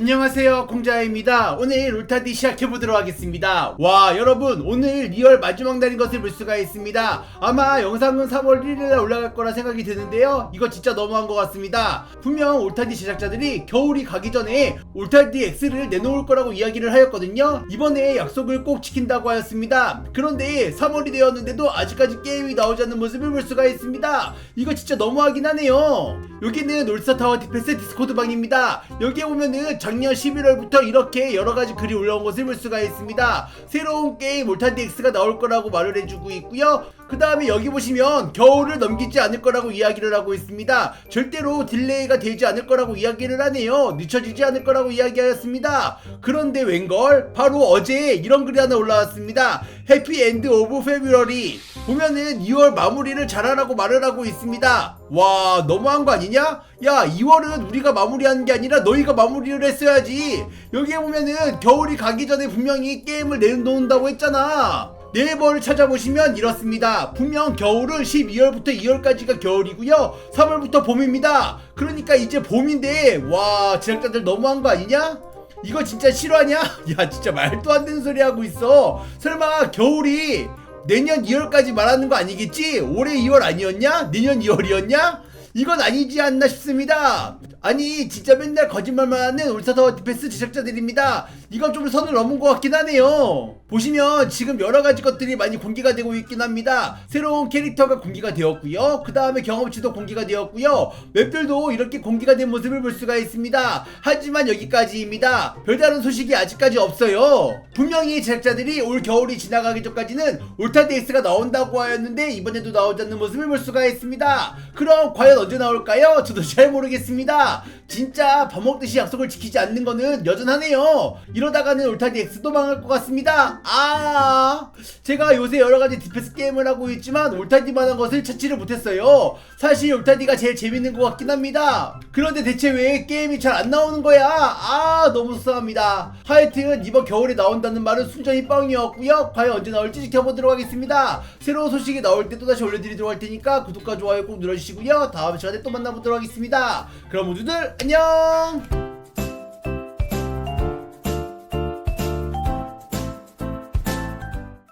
안녕하세요 공자입니다. 오늘 롤타디 시작해보도록 하겠습니다. 와 여러분 오늘 2월 마지막 날인 것을 볼 수가 있습니다. 아마 영상은 3월 1일에 올라갈 거라 생각이 드는데요. 이거 진짜 너무한 것 같습니다. 분명 올타디 제작자들이 겨울이 가기 전에 올타디 X를 내놓을 거라고 이야기를 하였거든요. 이번에 약속을 꼭 지킨다고 하였습니다. 그런데 3월이 되었는데도 아직까지 게임이 나오지 않는 모습을 볼 수가 있습니다. 이거 진짜 너무하긴 하네요 여기는 올스타타워 디펜스 디스코드 방입니다. 여기에 보면은 작년 11월부터 이렇게 여러가지 글이 올라온 것을 볼 수가 있습니다. 새로운 게임 올타디 X가 나올 거라고 말을 해주고 있고요 그 다음에 여기 보시면 겨울을 넘기지 않을 거라고 이야기를 하고 있습니다. 절대로 딜레이가 되지 않을 거라고 이야기를 하네요. 늦춰지지 않을 거라고 이야기하였습니다. 그런데 웬걸? 바로 어제 이런 글이 하나 올라왔습니다. 해피 엔드 오브 페브러리 보면은 2월 마무리를 잘하라고 말을 하고 있습니다. 와 너무한 거 아니냐? 야 2월은 우리가 마무리하는 게 아니라 너희가 마무리를 했어야지. 여기에 보면은 겨울이 가기 전에 분명히 게임을 내놓는다고 했잖아 네이버를 찾아보시면 이렇습니다. 분명 겨울은 12월부터 2월까지가 겨울이고요. 3월부터 봄입니다. 그러니까 이제 봄인데 와 제작자들 너무한 거 아니냐? 이거 진짜 실화냐? 야 진짜 말도 안 되는 소리 하고 있어. 설마 겨울이 내년 2월까지 말하는 거 아니겠지? 올해 2월 아니었냐? 내년 2월이었냐? 이건 아니지 않나 싶습니다. 아니 진짜 맨날 거짓말만 하는 울사더 디펜스 제작자들입니다. 이건 좀 선을 넘은 것 같긴 하네요. 보시면 지금 여러 가지 것들이 많이 공개가 되고 있긴 합니다. 새로운 캐릭터가 공개가 되었고요. 그 다음에 경험치도 공개가 되었고요. 맵들도 이렇게 공개가 된 모습을 볼 수가 있습니다. 하지만 여기까지입니다. 별다른 소식이 아직까지 없어요. 분명히 제작자들이 올 겨울이 지나가기 전까지는 울타데이스가 나온다고 하였는데 이번에도 나오지 않는 모습을 볼 수가 있습니다. 그럼 과연 언제 나올까요? 저도 잘 모르겠습니다. 진짜 밥 먹듯이 약속을 지키지 않는 거는 여전하네요. 이러다가는 울타디 X도 망할 것 같습니다. 아, 제가 요새 여러 가지 디펜스 게임을 하고 있지만 울타디만한 것을 찾지를 못했어요. 사실 울타디가 제일 재밌는 것 같긴 합니다. 그런데 대체 왜 게임이 잘 안 나오는 거야? 아, 너무 속상합니다. 하여튼 이번 겨울에 나온다는 말은 순전히 뻥이었고요. 과연 언제 나올지 지켜보도록 하겠습니다. 새로운 소식이 나올 때 또다시 올려드리도록 할 테니까 구독과 좋아요 꼭 눌러주시고요. 다음 시간에 또 만나보도록 하겠습니다. 그럼 모두들 안녕!